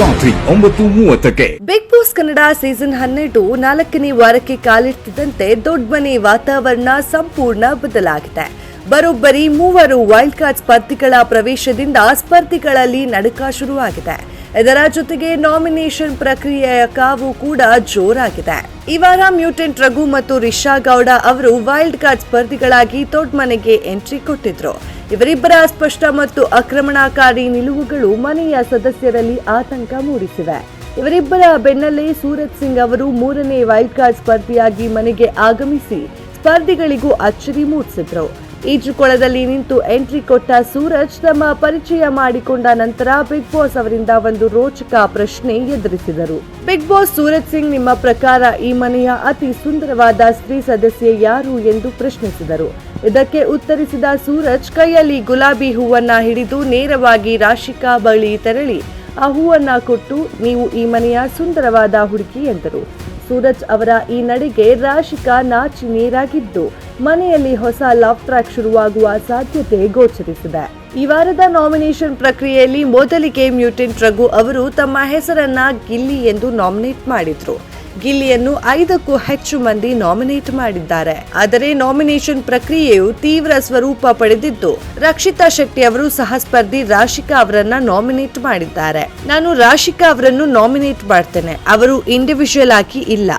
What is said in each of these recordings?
ರಾತ್ರಿ ಒಂಬತ್ತು ಮೂವತ್ತಕ್ಕೆ. ಬಿಗ್ ಬಾಸ್ ಕನ್ನಡ ಸೀಸನ್ ಹನ್ನೆರಡು ನಾಲ್ಕನೇ ವಾರಕ್ಕೆ ಕಾಲಿಡ್ತಿದ್ದಂತೆ ದೊಡ್ಡ ಮನೆ ವಾತಾವರಣ ಸಂಪೂರ್ಣ ಬದಲಾಗಿದೆ. ಬರೋಬ್ಬರಿ ಮೂವರು ವೈಲ್ಡ್ ಕಾರ್ಡ್ ಸ್ಪರ್ಧಿಗಳ ಪ್ರವೇಶದಿಂದ ಸ್ಪರ್ಧಿಗಳಲ್ಲಿ ನಡುಕ ಶುರುವಾಗಿದೆ. ಇದರ ಜೊತೆಗೆ ನಾಮಿನೇಷನ್ ಪ್ರಕ್ರಿಯೆಯ ಕಾವು ಕೂಡ ಜೋರಾಗಿದೆ. ಈ ವಾರ ಮ್ಯೂಟೆಂಟ್ ರಘು ಮತ್ತು ರಿಷಾ ಗೌಡ ಅವರು ವೈಲ್ಡ್ ಕಾರ್ಡ್ ಸ್ಪರ್ಧಿಗಳಾಗಿ ದೊಡ್ಡ ಮನೆಗೆ ಎಂಟ್ರಿ ಕೊಟ್ಟಿದ್ರು. ಇವರಿಬ್ಬರ ಸ್ಪಷ್ಟ ಮತ್ತು ಆಕ್ರಮಣಕಾರಿ ನಿಲುವುಗಳು ಮನೆಯ ಸದಸ್ಯರಲ್ಲಿ ಆತಂಕ ಮೂಡಿಸಿವೆ. ಇವರಿಬ್ಬರ ಬೆನ್ನಲ್ಲೇ ಸೂರಜ್ ಸಿಂಗ್ ಅವರು ಮೂರನೇ ವೈಲ್ಡ್ ಕಾರ್ಡ್ ಸ್ಪರ್ಧಿಯಾಗಿ ಮನೆಗೆ ಆಗಮಿಸಿ ಸ್ಪರ್ಧಿಗಳಿಗೂ ಅಚ್ಚರಿ ಮೂಡಿಸಿದ್ರು. ಈಜುಕೊಳದಲ್ಲಿ ನಿಂತು ಎಂಟ್ರಿ ಕೊಟ್ಟ ಸೂರಜ್ ತಮ್ಮ ಪರಿಚಯ ಮಾಡಿಕೊಂಡ ನಂತರ ಬಿಗ್ ಬಾಸ್ ಅವರಿಂದ ಒಂದು ರೋಚಕ ಪ್ರಶ್ನೆ ಎದುರಿಸಿದರು. ಬಿಗ್ ಬಾಸ್ ಸೂರಜ್ ಸಿಂಗ್ ನಿಮ್ಮ ಪ್ರಕಾರ ಈ ಮನೆಯ ಅತಿ ಸುಂದರವಾದ ಸ್ತ್ರೀ ಸದಸ್ಯೆ ಯಾರು ಎಂದು ಪ್ರಶ್ನಿಸಿದರು. ಇದಕ್ಕೆ ಉತ್ತರಿಸಿದ ಸೂರಜ್, ಕೈಯಲ್ಲಿ ಗುಲಾಬಿ ಹೂವನ್ನ ಹಿಡಿದು ನೇರವಾಗಿ ರಾಶಿಕಾ ಬಳಿ ತೆರಳಿ, ಆ ಹೂವನ್ನ ಕೊಟ್ಟು, ನೀವು ಈ ಮನೆಯ ಸುಂದರವಾದ ಹುಡುಗಿ ಎಂದರು. ಸೂರಜ್ ಅವರ ಈ ನಡಿಗೆ ರಾಶಿಕಾ ನಾಚಿ ನೀರಾಗಿದ್ದು, ಮನೆಯಲ್ಲಿ ಹೊಸ ಲವ್ ಟ್ರ್ಯಾಕ್ ಶುರುವಾಗುವ ಸಾಧ್ಯತೆ ಗೋಚರಿಸಿದೆ. ಈ ವಾರದ ನಾಮಿನೇಷನ್ ಪ್ರಕ್ರಿಯೆಯಲ್ಲಿ ಮೊದಲಿಗೆ ಮ್ಯೂಟಿನ್ ರಘು ಅವರು ತಮ್ಮ ಹೆಸರನ್ನ ಗಿಲ್ಲಿ ಎಂದು ನಾಮಿನೇಟ್ ಮಾಡಿದ್ರು. ಗಿಲ್ಲಿಯನ್ನು ಐದಕ್ಕೂ ಹೆಚ್ಚು ಮಂದಿ ನಾಮಿನೇಟ್ ಮಾಡಿದ್ದಾರೆ. ಆದರೆ ನಾಮಿನೇಷನ್ ಪ್ರಕ್ರಿಯೆಯು ತೀವ್ರ ಸ್ವರೂಪ ಪಡೆದಿದ್ದು, ರಕ್ಷಿತಾ ಶೆಟ್ಟಿ ಅವರು ಸಹ ಸ್ಪರ್ಧಿ ರಾಶಿಕಾ ಅವರನ್ನ ನಾಮಿನೇಟ್ ಮಾಡಿದ್ದಾರೆ. ನಾನು ರಾಶಿಕಾ ಅವರನ್ನು ನಾಮಿನೇಟ್ ಮಾಡ್ತೇನೆ. ಅವರು ಇಂಡಿವಿಜುವಲ್ ಆಗಿ ಇಲ್ಲ.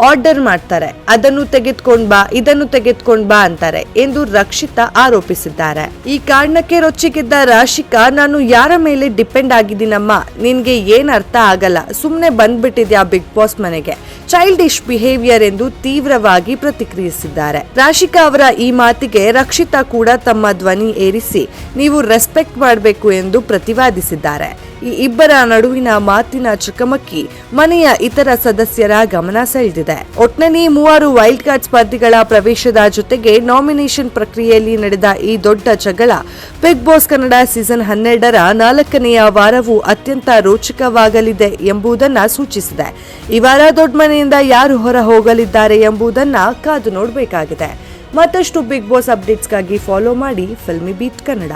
ಆರ್ಡರ್ ಮಾಡ್ತಾರೆ. ಅದನ್ನು ತೆಗೆದುಕೊಂಡ್ ಬಾ, ಇದನ್ನು ತೆಗೆದುಕೊಂಡ್ ಬಾ ಅಂತಾರೆ ಎಂದು ರಕ್ಷಿತಾ ಆರೋಪಿಸಿದ್ದಾರೆ. ಈ ಕಾರಣಕ್ಕೆ ರೊಚ್ಚಿಗಿದ್ದ ರಾಶಿಕಾ, ನಾನು ಯಾರ ಮೇಲೆ ಡಿಪೆಂಡ್ ಆಗಿದ್ದೀನಮ್ಮ? ನಿನ್ಗೆ ಏನ್ ಅರ್ಥ ಆಗಲ್ಲ. ಸುಮ್ಮನೆ ಬಂದ್ಬಿಟ್ಟಿದ್ಯಾ ಬಿಗ್ ಬಾಸ್ ಮನೆಗೆ. ಚೈಲ್ಡಿಶ್ ಬಿಹೇವಿಯರ್ ಎಂದು ತೀವ್ರವಾಗಿ ಪ್ರತಿಕ್ರಿಯಿಸಿದ್ದಾರೆ. ರಾಶಿಕಾ ಅವರ ಈ ಮಾತಿಗೆ ರಕ್ಷಿತಾ ಕೂಡ ತಮ್ಮ ಧ್ವನಿ ಏರಿಸಿ, ನೀವು ರೆಸ್ಪೆಕ್ಟ್ ಮಾಡಬೇಕು ಎಂದು ಪ್ರತಿವಾದಿಸಿದ್ದಾರೆ. ಈ ಇಬ್ಬರ ನಡುವಿನ ಮಾತಿನ ಚಕಮಕಿ ಮನೆಯ ಇತರ ಸದಸ್ಯರ ಗಮನ ಸೆಳೆದಿದೆ. ಒಟ್ನಲ್ಲಿ ಮೂವರು ವೈಲ್ಡ್ ಕಾರ್ಡ್ ಸ್ಪರ್ಧಿಗಳ ಪ್ರವೇಶದ ಜೊತೆಗೆ ನಾಮಿನೇಷನ್ ಪ್ರಕ್ರಿಯೆಯಲ್ಲಿ ನಡೆದ ಈ ದೊಡ್ಡ ಜಗಳ ಬಿಗ್ ಬಾಸ್ ಕನ್ನಡ ಸೀಸನ್ ಹನ್ನೆರಡರ ನಾಲ್ಕನೆಯ ವಾರವು ಅತ್ಯಂತ ರೋಚಕವಾಗಲಿದೆ ಎಂಬುದನ್ನು ಸೂಚಿಸಿದೆ. ಈ ವಾರ ದೊಡ್ಡ ಮನೆಯಿಂದ ಯಾರು ಹೊರ ಹೋಗಲಿದ್ದಾರೆ ಎಂಬುದನ್ನ ಕಾದು ನೋಡಬೇಕಾಗಿದೆ. ಮತ್ತಷ್ಟು ಬಿಗ್ ಬಾಸ್ ಅಪ್ಡೇಟ್ಸ್ಗಾಗಿ ಫಾಲೋ ಮಾಡಿ ಫಿಲ್ಮಿ ಬೀಟ್ ಕನ್ನಡ.